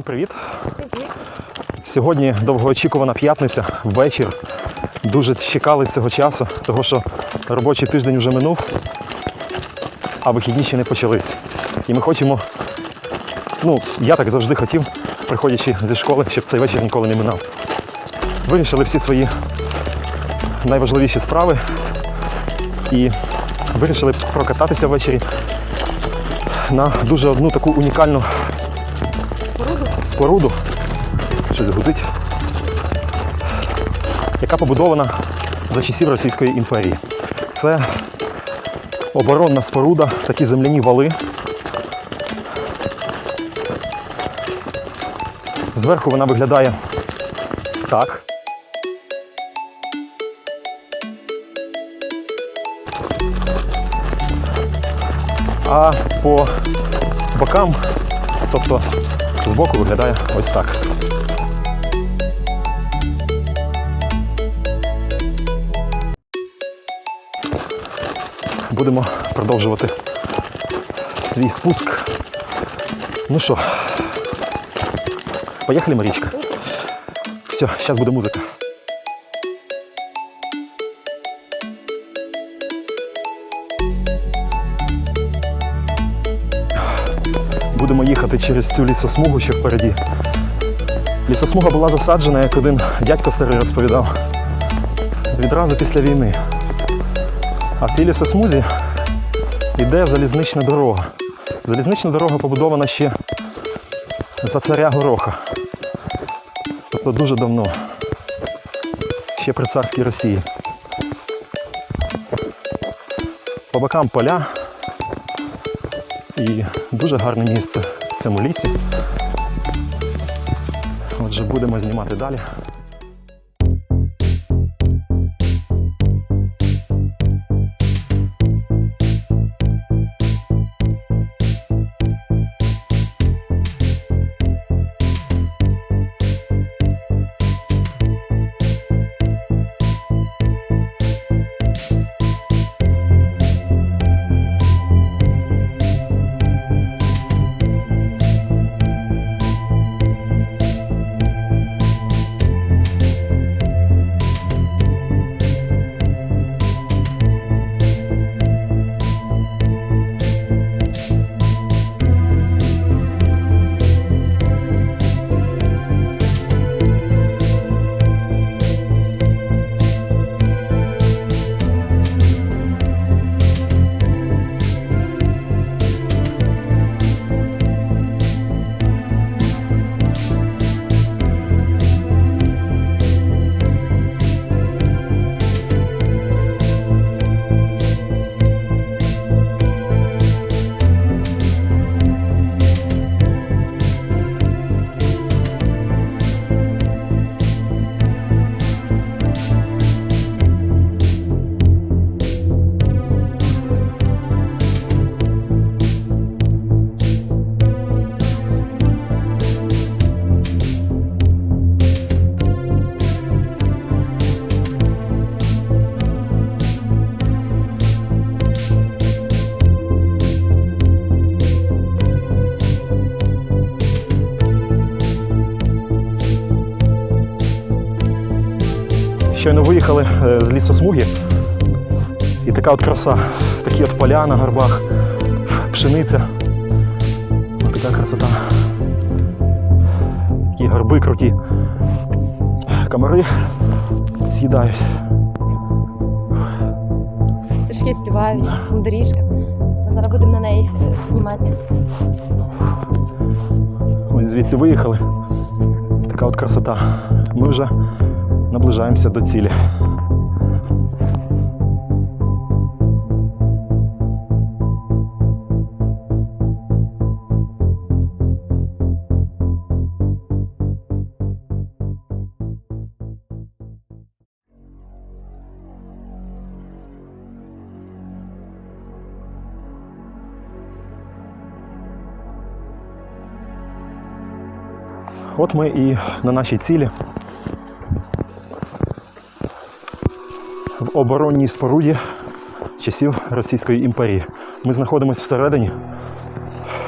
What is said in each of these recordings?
Всім привіт! Сьогодні довгоочікувана п'ятниця, вечір. Дуже чекали цього часу, тому що робочий тиждень вже минув, а вихідні ще не почались. І ми хочемо, ну, я так завжди хотів, приходячи зі школи, щоб цей вечір ніколи не минав. Вирішили всі свої найважливіші справи і вирішили прокататися ввечері на дуже одну таку унікальну споруду, щось гудить, яка побудована за часів Російської імперії. Це оборонна споруда, такі земляні вали. Зверху вона виглядає так. А по бокам, тобто збоку виглядає ось так. Будемо продовжувати свій спуск. Ну що, поїхали, Марічка. Все, зараз буде музика. Будемо їхати через цю лісосмугу, що впереді. Лісосмуга була засаджена, як один дядько старий розповідав, відразу після війни. А в цій лісосмузі йде залізнична дорога. Залізнична дорога побудована ще за царя Гороха. Тобто дуже давно. Ще при царській Росії. По бокам поля і дуже гарне місце в цьому лісі. Отже, будемо знімати далі. Щойно виїхали е, з лісосмуги. І така от краса. Такі от поля на горбах, пшениця. Ось така красота. Такі горби круті. Комари з'їдають. Сушки співають, доріжка. Зараз будемо на неї зніматися. Ось звідти виїхали. Така от красота. Ми вже наближаємося до цілі. От ми і на нашій цілі. В оборонній споруді часів Російської імперії. Ми знаходимося всередині.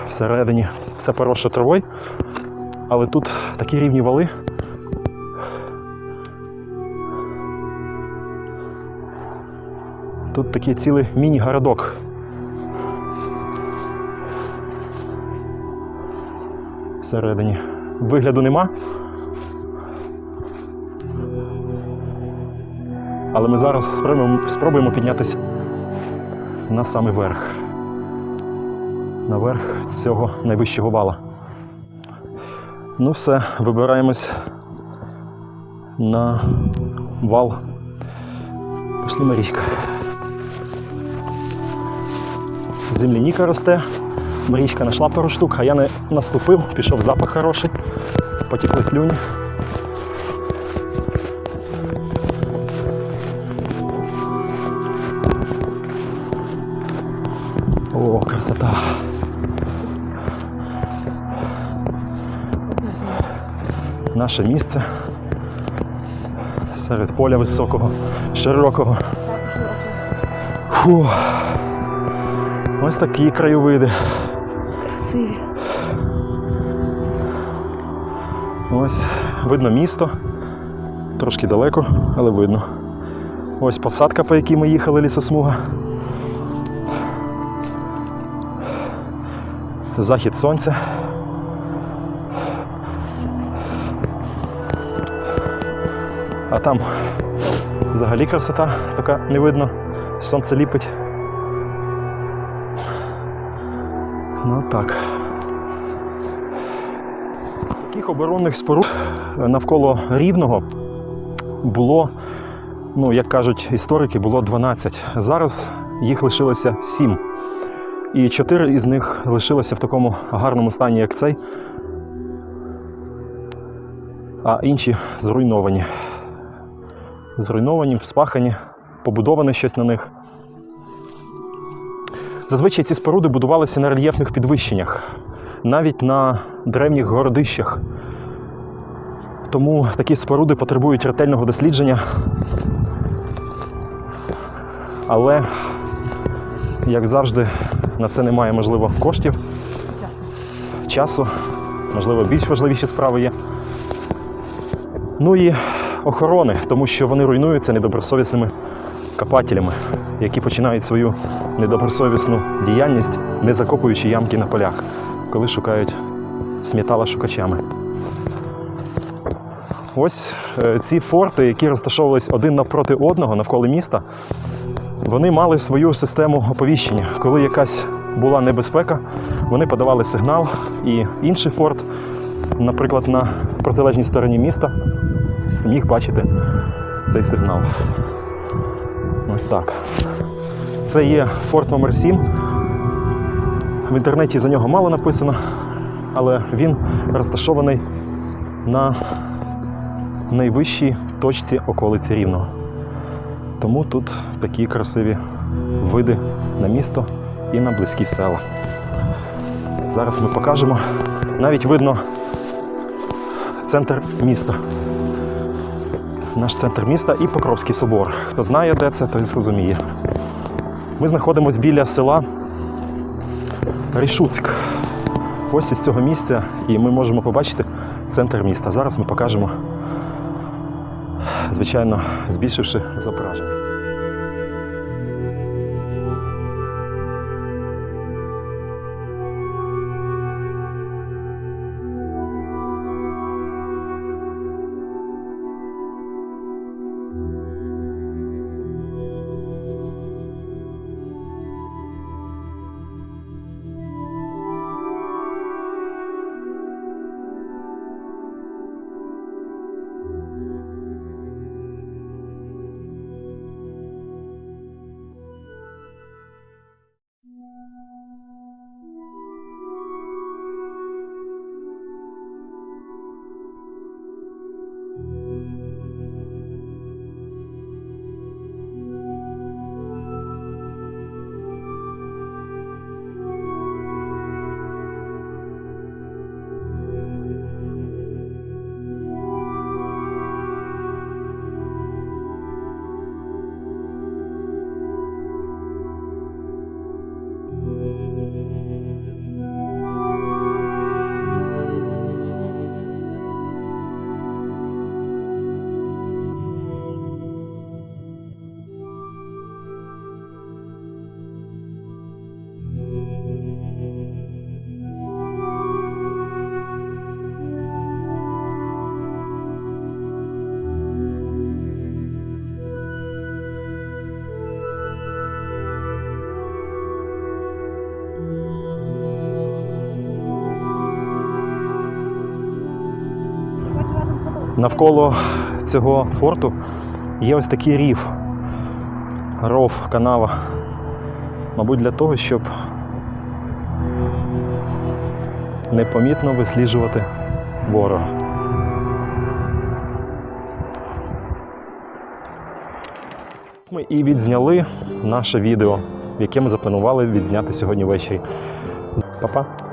Всередині все поросше травою, Але тут такі рівні вали. Тут такий цілий міні-городок. Всередині. Вигляду нема. Але ми зараз спробуємо, спробуємо піднятися на самий верх. Наверх цього найвищого вала. Ну все, вибираємось на вал. Пішли Марічка. Земляніка росте. Марічка знайшла пару штук, а я не наступив, пішов запах хороший, потекли слюні. Красота. Наше місце серед поля високого, широкого. Фу. Ось такі краєвиди. Красиві. Ось видно місто. Трошки далеко, але видно. Ось посадка, по якій ми їхали, лісосмуга. Захід сонця. А там взагалі красота така не видно. Сонце ліпить. Ну так. Таких оборонних споруд навколо рівного було, ну як кажуть історики, було 12. Зараз їх лишилося 7. І 4 із них лишилося в такому гарному стані, як цей, а інші зруйновані. Зруйновані, вспахані, побудоване щось на них. Зазвичай ці споруди будувалися на рельєфних підвищеннях, навіть на древніх городищах. Тому такі споруди потребують ретельного дослідження. Але, як завжди, на це немає, можливо, коштів, часу, можливо, більш важливіші справи є. Ну і охорони, тому що вони руйнуються недобросовісними копателями, які починають свою недобросовісну діяльність, не закопуючи ямки на полях, коли шукають сміталошукачами. Ось е, ці форти, які розташовувались один навпроти одного навколо міста, вони мали свою систему оповіщення. Коли якась була небезпека, вони подавали сигнал, і інший форт, наприклад, на протилежній стороні міста, міг бачити цей сигнал. Ось так. Це є форт номер 7 В інтернеті за нього мало написано, але він розташований на найвищій точці околиці Рівного. Тому тут такі красиві види на місто і на близькі села. Зараз ми покажемо. Навіть видно центр міста. Наш центр міста і Покровський собор. Хто знає, де це, той зрозуміє. Ми знаходимося біля села Рішуцьк. Ось із цього місця, і ми можемо побачити центр міста. Зараз ми покажемо, звичайно, збільшивши зображення. Навколо цього форту є ось такий рів, ров, канава. Мабуть, для того, щоб непомітно висліджувати ворога. Ми і відзняли наше відео, яке ми запланували відзняти сьогодні ввечері. Па-па!